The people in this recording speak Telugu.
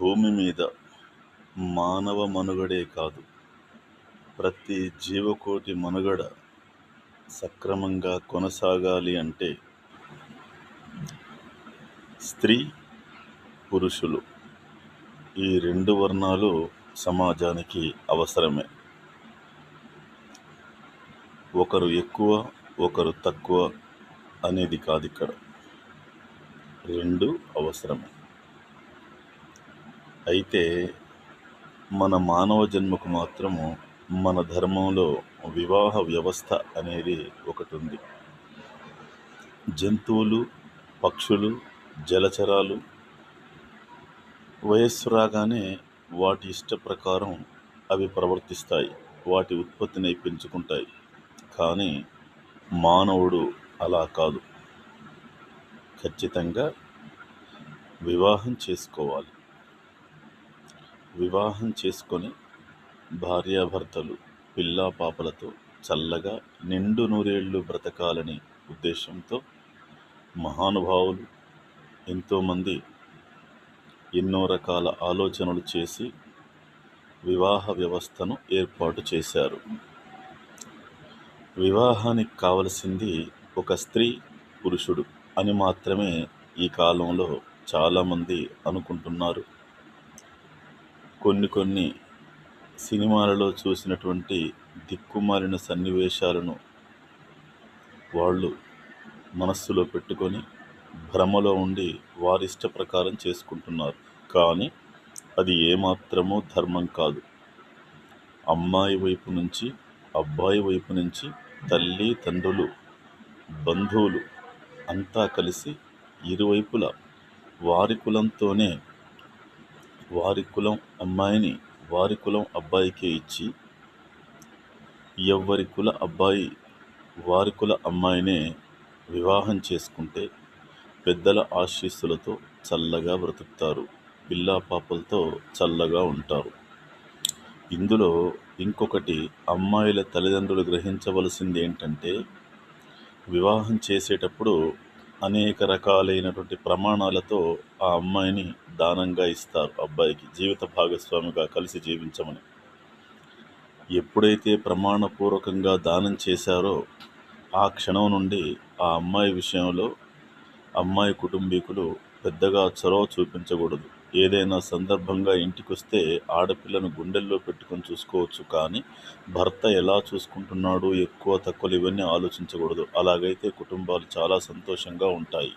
భూమి మీద మానవ మనుగడే కాదు. ప్రతి జీవకోటి మనుగడ సక్రమంగా కొనసాగాలి అంటే స్త్రీ పురుషులు ఈ రెండు వర్ణాలు సమాజానికి అవసరమే. ఒకరు ఎక్కువ ఒకరు తక్కువ అనేది కాదు ఇక్కడ. రెండు అవసరమే. అయితే మన మానవ జన్మకు మాత్రము మన ధర్మంలో వివాహ వ్యవస్థ అనేది ఒకటి ఉంది జంతువులు పక్షులు జలచరాలు వయస్సు రాగానే వాటి ఇష్ట ప్రకారం అవి ప్రవర్తిస్తాయి వాటి ఉత్పత్తిని పెంచుకుంటాయి. కానీ మానవుడు అలా కాదు. ఖచ్చితంగా వివాహం చేసుకోవాలి. వివాహం చేసుకొని భార్యాభర్తలు పిల్లా పాపలతో చల్లగా నిండు నూరేళ్ళు బ్రతకాలని ఉద్దేశంతో మహానుభావులు ఎంతోమంది ఎన్నో రకాల ఆలోచనలు చేసి వివాహ వ్యవస్థను ఏర్పాటు చేశారు. వివాహానికి కావలసింది ఒక స్త్రీ పురుషుడు అని మాత్రమే ఈ కాలంలో చాలామంది అనుకుంటున్నారు. కొన్ని కొన్ని సినిమాలలో చూసినటువంటి దిక్కుమాలిన సన్నివేశాలను వాళ్ళు మనస్సులో పెట్టుకొని భ్రమలో ఉండి వారి ఇష్ట ప్రకారం చేసుకుంటున్నారు. కానీ అది ఏమాత్రమూ ధర్మం కాదు. అమ్మాయి వైపు నుంచి అబ్బాయి వైపు నుంచి తల్లి తండ్రులు బంధువులు అంతా కలిసి ఇరువైపులా వారి కులంతోనే వారి కులం అమ్మాయిని వారి కులం అబ్బాయికే ఇచ్చి ఎవ్వరి కుల అబ్బాయి వారి కుల అమ్మాయినే వివాహం చేసుకుంటే పెద్దల ఆశీస్సులతో చల్లగా బ్రతుకుతారు. పిల్లా పాపలతో చల్లగా ఉంటారు. ఇందులో ఇంకొకటి అమ్మాయిల తల్లిదండ్రులు గ్రహించవలసింది ఏంటంటే వివాహం చేసేటప్పుడు అనేక రకాలైనటువంటి ప్రమాణాలతో ఆ అమ్మాయిని దానంగా ఇస్తారు. అబ్బాయికి జీవిత భాగస్వామిగా కలిసి జీవించమని. ఎప్పుడైతే ప్రమాణపూర్వకంగా దానం చేశారో ఆ క్షణం నుండి ఆ అమ్మాయి విషయంలో అమ్మాయి కుటుంబీకులు పెద్దగా చొరవ చూపించకూడదు. ఏదైనా సందర్భంగా ఇంటికొస్తే ఆడపిల్లను గుండెల్లో పెట్టుకొని చూసుకోవచ్చు కానీ భర్త ఎలా చూసుకుంటున్నాడు ఎక్కువ తక్కువలు ఇవన్నీ ఆలోచించకూడదు. అలాగైతే కుటుంబాలు చాలా సంతోషంగా ఉంటాయి.